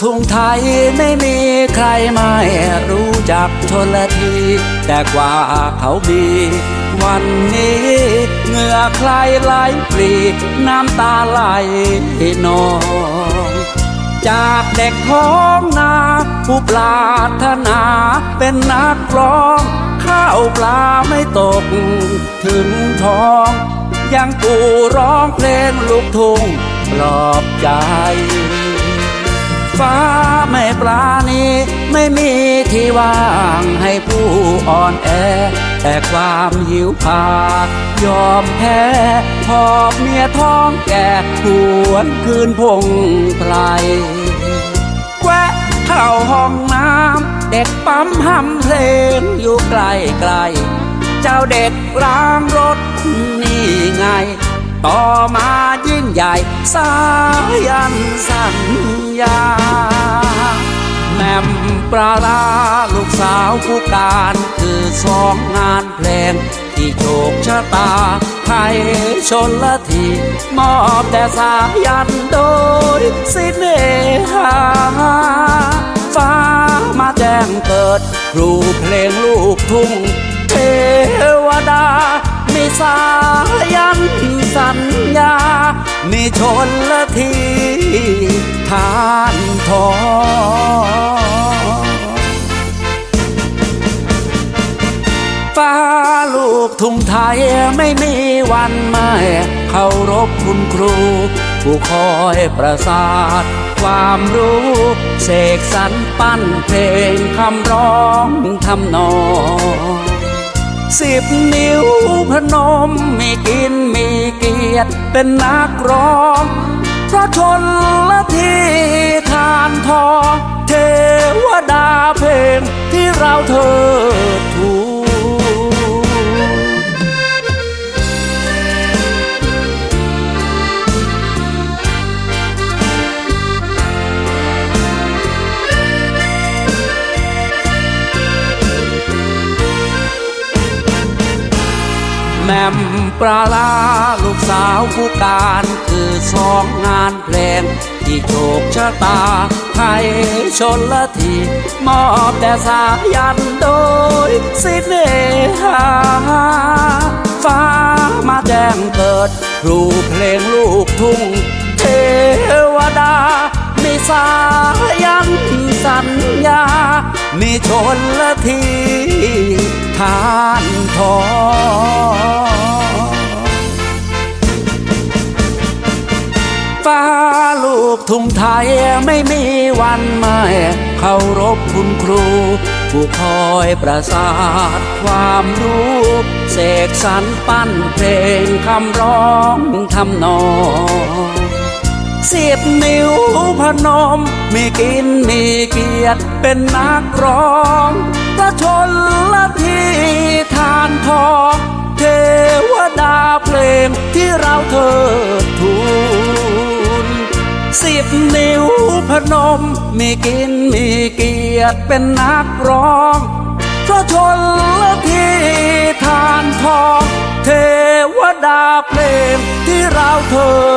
กทุ่งไทยไม่มีใครไม่รู้จักชนละที แต่กว่าเขามีวันนี้เหงื่อใครไหลปรีน้ำตาไหลนองจากเด็กท้องนาผู้ปรารถนาเป็นนักร้อง ข้าวปลาไม่ตก ถึงท้อง ยังปูร้องเพลงลูกทุ่งปลอบใจ ฟ้าไม่ปราณีไม่มีที่ว่างให้ผู้อ่อนแอ แต่ความหิวผายอมแพ้พอบเมียท้องแก่หวนคืนพงไพรแวะเข้าห้องน้ำเด็กปั๊มห้ำเพลงอยู่ไกลไกล เจ้าเด็กล้างรถนี่ไง ต่อมายิ่งใหญ่สายันสัญญา แม่มปลาลาลูกสาวผู้การคือสองงานเพลง ที่โชคชะตาไทยชนละที มอบแต่สายันโดยสิเนหาฟ้ามาแจ้งเกิด ครูเพลงลูกทุ่งเทวดา มีสายันสัญญา มีชนละทีทานทองฟ้าลูกทุ่งไทยไม่มีวันไม่เคารพคุณครู ผู้คอยประสาท ความรู้เสกสรรปั้นเพลงคำร้องทำนอง สิบนิ้วพนมมีกินมีเกียรติเป็นนักร้องเพราะชนละทีทานทอ เทวดาเพลงที่เราเธอ แม่มปลาลาลูกสาวผู้การคือสองงานเพลง ที่โชคชะตาไทยชนละที มอบแต่สายันโดยสิเนหาฟ้ามาแจ้งเกิดครูเพลงลูกทุ่ง เทวดา มีสายันสัญญา มีชนละทีทานทอง ลูกทุ่งไทยไม่มีวันไม่เคารพคุณครู ผู้คอยประสาทความรู้เสกสรรปั้นเพลงคำร้องทำนองสิบนิ้วพนม มีกินมีเกียรติเป็นนักร้องพระชนละทีทานทองเทวดาเพลงที่เราเธอ บนิ้วพนม มีกินมีเกียรติเป็นนักร้องเพราะชนละทีทานทอง เทวดาเพลงที่เราเธอ